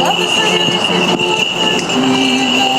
Благословенный Святой Владимир,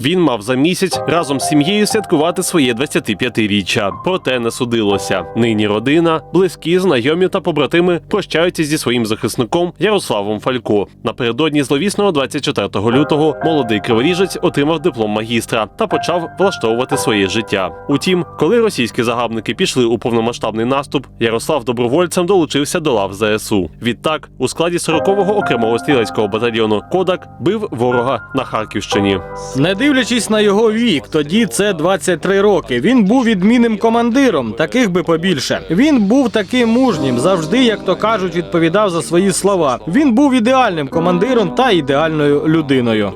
Він мав за місяць разом з сім'єю святкувати своє 25-річчя. Проте не судилося. Нині родина, близькі, знайомі та побратими прощаються зі своїм захисником Ярославом Фалько. Напередодні зловісного 24 лютого молодий криворіжець отримав диплом магістра та почав влаштовувати своє життя. Утім, коли російські загарбники пішли у повномасштабний наступ, Ярослав добровольцем долучився до лав ЗСУ. Відтак, у складі 40-го окремого стрілецького батальйону Кодак бив ворога на Харківщині. Не дивлячись на його вік, тоді це 23 роки. Він був відмінним командиром, таких би побільше. Він був таким мужнім, завжди, як то кажуть, відповідав за свої слова. Він був ідеальним командиром та ідеальною людиною.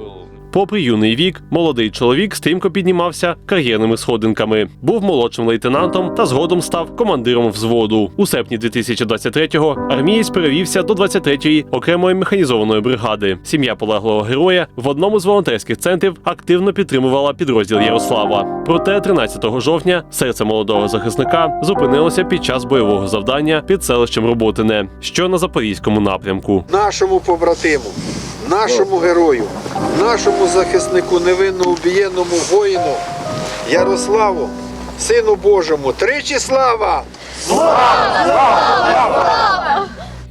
Попри юний вік, молодий чоловік стрімко піднімався кар'єрними сходинками. Був молодшим лейтенантом та згодом став командиром взводу. У серпні 2023-го армієць перевівся до 23-ї окремої механізованої бригади. Сім'я полеглого героя в одному з волонтерських центрів активно підтримувала підрозділ Ярослава. Проте 13 жовтня серце молодого захисника зупинилося під час бойового завдання під селищем Роботине, що на запорізькому напрямку. нашому побратиму, нашому герою, нашому захиснику, невинно убієнному воїну Ярославу, Сину Божому, тричі слава!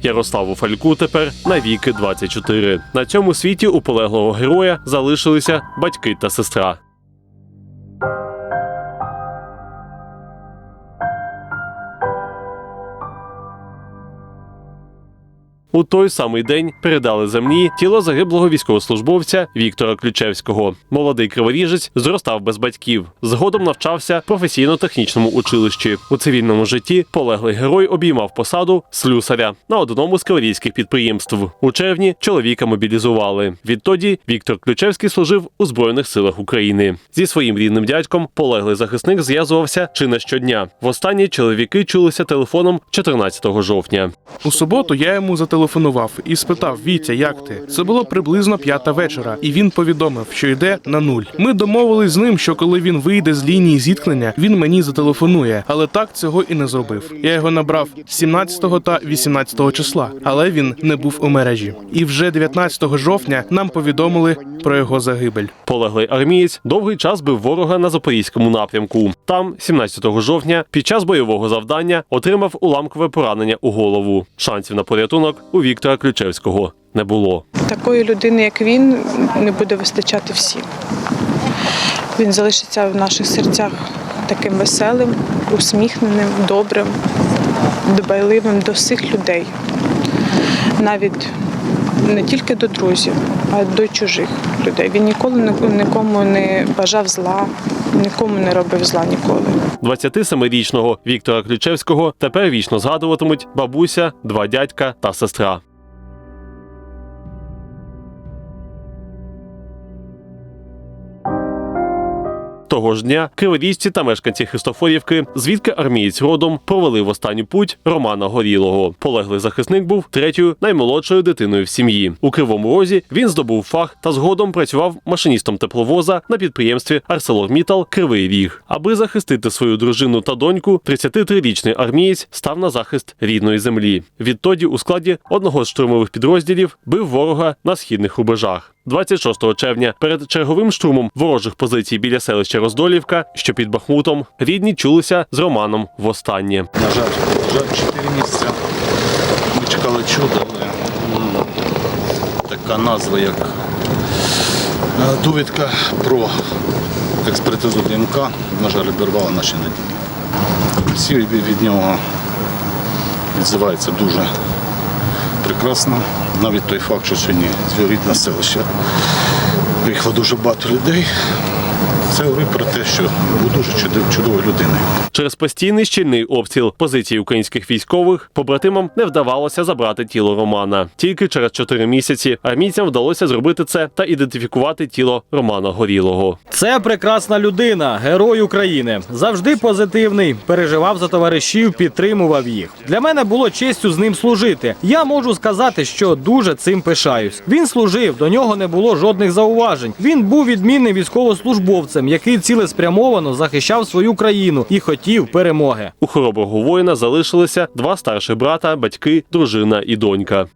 Ярославу Фальку тепер навіки 24. На цьому світі у полеглого героя залишилися батьки та сестра. У той самий день передали землі тіло загиблого військовослужбовця Віктора Ключевського. Молодий криворіжець зростав без батьків. Згодом навчався професійно-технічному училищі. У цивільному житті полеглий герой обіймав посаду слюсаря на одному з криворізьких підприємств. У червні чоловіка мобілізували. Відтоді Віктор Ключевський служив у Збройних силах України. Зі своїм рідним дядьком полеглий захисник зв'язувався чи не щодня. Востаннє чоловіки чулися телефоном 14 жовтня. У суботу я йому зателефонував і спитав Вітя, як ти? Це було приблизно п'ята вечора, і він повідомив, що йде на нуль. Ми домовились з ним, що коли він вийде з лінії зіткнення, він мені зателефонує, але так цього і не зробив. Я його набрав 17 та 18 числа, але він не був у мережі. І вже 19 жовтня нам повідомили про його загибель. Полеглий армієць довгий час бив ворога на запорізькому напрямку. Там, 17 жовтня, під час бойового завдання отримав уламкове поранення у голову. Шансів на порятунок у Віктора Ключевського не було. Такої людини, як він, не буде вистачати всім. Він залишиться в наших серцях таким веселим, усміхненим, добрим, дбайливим до всіх людей. Навіть не тільки до друзів, а й до чужих людей. Він ніколи ні- нікому не бажав зла, нікому не робив зла ніколи. 27-річного Віктора Ключевського тепер вічно згадуватимуть бабуся, два дядька та сестра. Того ж дня криворізці та мешканці Христофорівки, звідки армієць родом провели в останню путь Романа Горілого. Полеглий захисник був третьою наймолодшою дитиною в сім'ї. У кривому розі він здобув фах та згодом працював машиністом тепловоза на підприємстві ArcelorMittal Кривий Ріг. Аби захистити свою дружину та доньку, 33-річний армієць став на захист рідної землі. Відтоді у складі одного з штурмових підрозділів бив ворога на східних рубежах. 26 червня перед черговим штурмом ворожих позицій біля селища Роздолівка, що під Бахмутом, рідні чулися з Романом востаннє. На жаль, на жаль, 4 місяці ми чекали чуда, але така назва, як е, довідка про експертизу ДНК, на жаль, обірвала наші надії. Всі від нього відзиваються дуже прекрасно. Навіть той факт, що сьогодні звірить на селище приїхало дуже багато людей. Це говорить про те, що був дуже чудов- чудовою людиною. Через постійний щільний обстріл позицій українських військових побратимам не вдавалося забрати тіло Романа. Тільки через 4 місяці армійцям вдалося зробити це та ідентифікувати тіло Романа Горілого. Це прекрасна людина, герой України. Завжди позитивний, переживав за товаришів, підтримував їх. Для мене було честю з ним служити. Я можу сказати, що дуже цим пишаюсь. Він служив, до нього не було жодних зауважень. Він був відмінним військовослужбовцем, героєм, який цілеспрямовано захищав свою країну і хотів перемоги. У хороброго воїна залишилися два старші брата, батьки, дружина і донька.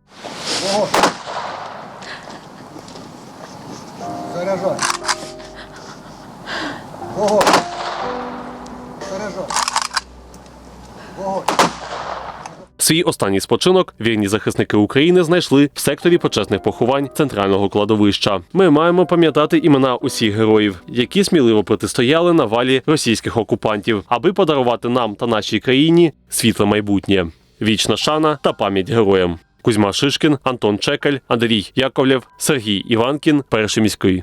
Свій останній спочинок вірні захисники України знайшли в секторі почесних поховань центрального кладовища. Ми маємо пам'ятати імена усіх героїв, які сміливо протистояли навалі російських окупантів, аби подарувати нам та нашій країні світле майбутнє. Вічна шана та пам'ять героям. Кузьма Шишкін, Антон Чекаль, Андрій Яковлєв, Сергій Іванкін, перший міський.